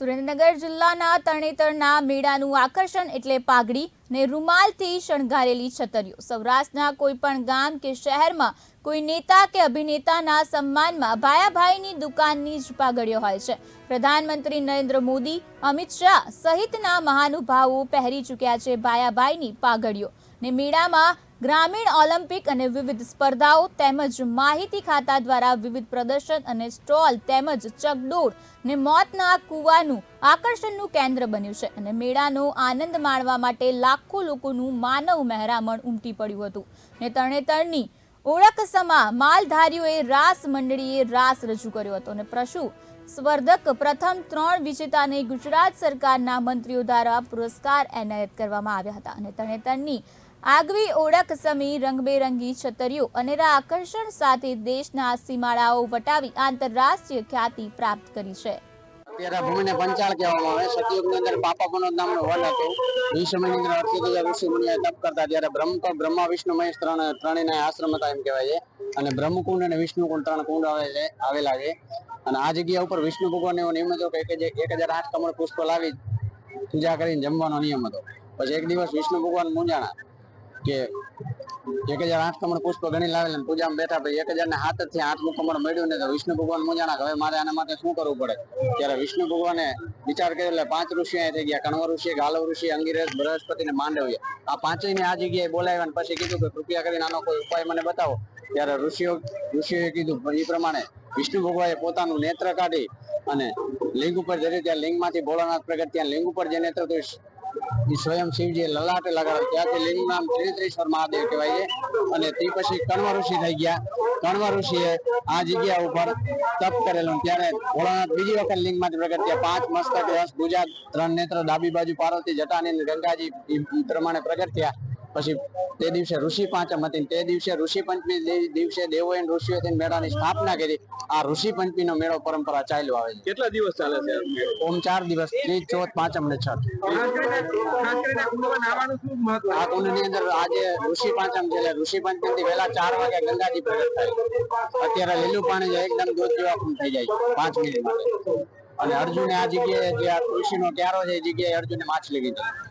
સુરેન્દ્રનગર જિલ્લાના તરણેતરના મેળાનું આકર્ષણ એટલે પાઘડી ને રૂમાલથી શણગારેલી છતરીઓ. સૌરાષ્ટ્રના કોઈપણ ગામ કે શહેરમાં કોઈ નેતા કે અભિનેતાના સન્માનમાં ભાયાભાઈની દુકાનની જ પાઘડીઓ હોય છે. પ્રધાનમંત્રી નરેન્દ્ર મોદી, અમિત શાહ સહિતના મહાનુભાવો પહેરી ચૂક્યા છે ભાયાભાઈની પાઘડીઓ ને મેળામાં ગ્રામીણ ઓલિમ્પિક અને વિવિધ સ્પર્ધાઓ તેમજ માહિતી ખાતા દ્વારા વિવિધ પ્રદર્શન અને સ્ટોલ તેમજ ચકડોળ ને મોતના કૂવાનું આકર્ષણનું કેન્દ્ર બન્યું છે અને મેળાનો આનંદ માણવા માટે લાખો લોકોનું માનવ મહેરામણ ઉમટી પડ્યું હતું. ને તરણેતરની ઓળખ સમા માલધારીઓએ રાસ મંડળીએ રાસ રજૂ કર્યો હતો અને પ્રશુ સ્પર્ધક પ્રથમ ત્રણ વિજેતાને ગુજરાત સરકારના મંત્રીઓ દ્વારા પુરસ્કાર એનાયત કરવામાં આવ્યા હતા. અને તરણેતરની આગવી ઓળખ સમી રંગબેરંગી છતરીઓ અને આકર્ષણ સાથે દેશના સીમાડાઓ વટાવી આંતરરાષ્ટ્રીય ખ્યાતિ પ્રાપ્ત કરી છે. ભૂમિને પંચાળ કહેવામાં આવે. સતયુગની અંદર પાપા નામનો વન હતો. સમયની અંદર અડધી હજાર ઋષિ મુનિએ તપ કરતા ત્યારે બ્રહ્મ તો બ્રહ્મા, વિષ્ણુ, મહેશ ત્રણ, ત્રણેયના આશ્રમ હતા એમ કહેવાય છે. અને બ્રહ્મકુંડ અને વિષ્ણુકુંડ ત્રણ કુંડ આવે છે, આવેલા છે. અને આ જગ્યા ઉપર વિષ્ણુ ભગવાન એવો નિયમ હતો કે એક હજાર આઠ કમળ પુષ્પ લાવી પૂજા કરીને જમવાનો નિયમ હતો. પછી એક દિવસ વિષ્ણુ ભગવાન મૂંઝાણા. કે એક હજાર આઠ કમળ પુષ્પ ગણી લાવેલા પૂજામાં બેઠા પછી એક હજાર ને હાથથી આઠમું કમળ મળ્યું ને તો વિષ્ણુ ભગવાન મૂજાણા હવે મારે આના માટે શું કરવું પડે? ત્યારે વિષ્ણુ ભગવાને વિચાર કર્યો એટલે પાંચ ઋષિ અહીંયા થઈ ગયા, કણવ ઋષિ ગાલવ ઋષિ અંગિરસ બૃહસ્પતિ ને માંડવ્ય. આ પાંચેય ને આ જગ્યાએ બોલાવ્યા અને પછી કીધું કે કૃપયા કરીને આનો કોઈ ઉપાય મને બતાવો. ત્યારે ઋષિઓ, ઋષિઓએ કીધું એ પ્રમાણે વિષ્ણુ ભગવાને પોતાનું નેત્ર કાઢી અને લિંગ ઉપર જરી, ત્યાં લિંગમાંથી ભોળાનાથ પ્રગટ ત્યાં લિંગ ઉપર જે નેત્ર સ્વયં શિવજી લલાટે લગાડ્યો ત્યાંથી લિંગ નામ ત્રિનેત્રેશ્વર મહાદેવ કહેવાય છે. અને તે પછી કણવ ઋષિ થઈ ગયા. કણવ ઋષિએ આ જગ્યા ઉપર તપ કરેલું. ત્યારે ભોળાનાથ બીજી વખત લિંગમાંથી પ્રગટ થયા પાંચ મસ્તક રસ, ભુજા, ત્રણ નેત્ર, ડાબી બાજુ પાર્વતી જટાની ગંગાજી પ્રમાણે પ્રગટ થયા પછી તે દિવસે ઋષિ પાંચમ હતી તે દિવસે ઋષિ પંચમી દિવસે દેવો અને થઈને મેળાની સ્થાપના કરી. આ ઋષિ પંચમીનો મેળો પરંપરા ચાલ્યો આવે છે. કેટલા દિવસ ચાલે છે? ઓમ ચાર દિવસ ત્રીજ ચોથ પાંચમ ને છઠ. આ કુંડની અંદર આજે ઋષિ પાંચમ છે એટલે ઋષિ પંચમથી વહેલા ચાર વાગે ગંગાજી પ્રગટ થાય. અત્યારે લીલું પાણી એકદમ દૂધ જેવા થઈ જાય છે પાંચ મિનિટ માટે. અને અર્જુને આ જગ્યાએ જે આ ઋષિનો ક્યારો છે એ જગ્યાએ અર્જુને માછલી કીધી.